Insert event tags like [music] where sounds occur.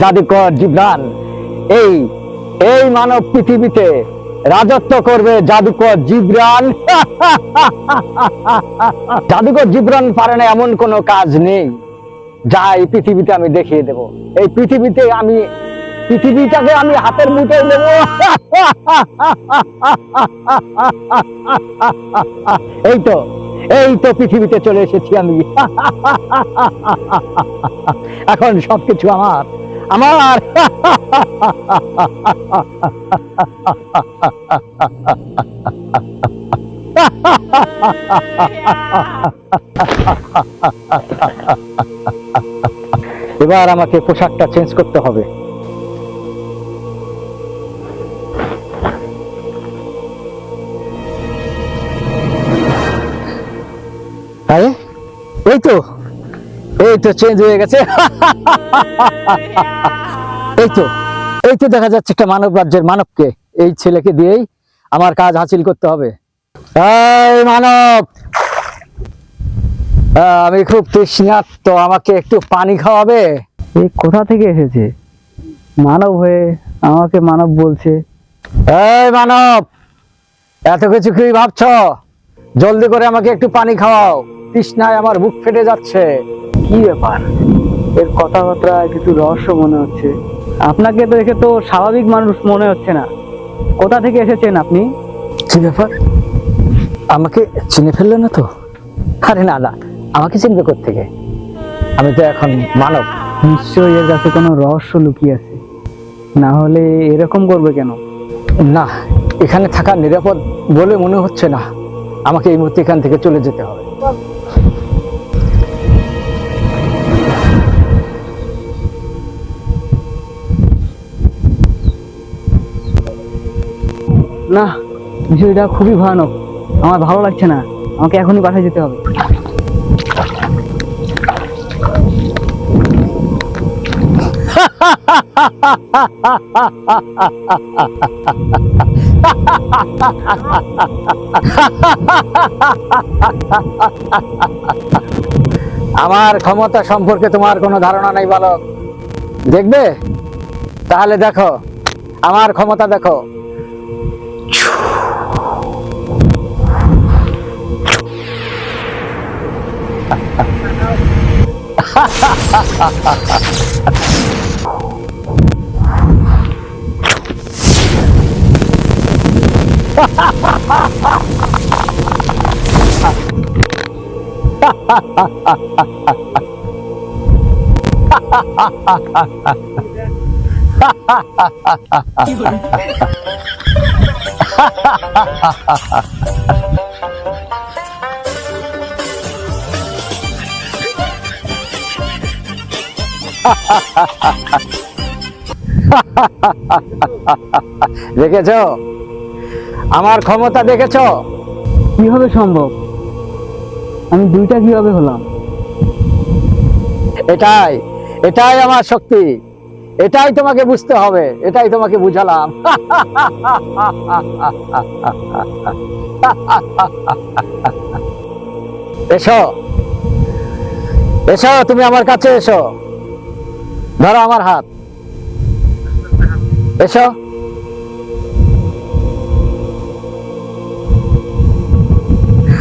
জাদুকর জিবরান, এই এই মানব পৃথিবীতে রাজত্ব করবে জাদুকর জিবরান। [laughs] জাদুকর জিবরান পারে না এমন কোনো কাজ নেই, যা এই পৃথিবীতে আমি দেখিয়ে দেব। এই পৃথিবীতে আমি, পৃথিবীটাকে আমি হাতের মুঠোয় নেব। [laughs] এই তো এই তো পৃথিবীতে চলে এসেছি আমি। [laughs] এখন সবকিছু আমার আমার। [laughs] এবার আমাকে পোশাকটা চেঞ্জ করতে হবে। আরে এই তো এই তো চেঞ্জ হয়ে গেছে। [laughs] এই তো এই তো দেখা যাচ্ছে একটা মানব রাজ্যের মানবকে। এই ছেলেকে দিয়েই আমার কাজ হাসিল করতে হবে। এই মানব! আমি খুব তৃষ্ণার্ত আমাকে একটু পানি খাওয়াবে? এই কোথা থেকে এসেছে? মানব হয়ে আমাকে মানব বলছে। এই মানব! এত কিছু কি ভাবছ? জলদি করে আমাকে একটু পানি খাওয়াও। তৃষ্ণায় আমার বুক ফেটে যাচ্ছে। কি ব্যাপার? এর কথাবার্তা কিছু রহস্য মনে হচ্ছে। আপনাকে তো দেখে তো স্বাভাবিক মানুষ মনে হচ্ছে না। কোথা থেকে এসেছেন আপনি? কি ব্যাপার? আমাকে চিনে ফেললে না তো? আরে না না আমাকে চিনবে থেকে আমি তো এখন মানব। নিশ্চয়ই এর কাছে কোনো রহস্য লুকিয়ে আছে। না হলে এরকম করবে কেন? না এখানে থাকা নিরাপদ বলে মনে হচ্ছে না। আমাকে এই মুহূর্তে এখান থেকে চলে যেতে হবে। না বিষয়টা খুবই ভয়ানক। আমার ভালো লাগছে না। আমাকে এখনই বাসায় যেতে হবে। [laughs] আমার ক্ষমতা সম্পর্কে তোমার কোনো ধারণা নেই বালক। দেখবে? তাহলে দেখো আমার ক্ষমতা দেখো। [laughs] দেখেছ আমার ক্ষমতা দেখেছ? কীভাবে সম্ভব? আমি দুইটা কীভাবে হলাম? এটাই এটাই আমার শক্তি। এটাই তোমাকে বুঝতে হবে এটাই তোমাকে বুঝালাম। এসো। এসো তুমি আমার কাছে এসো। ধরো আমার হাত। এসো।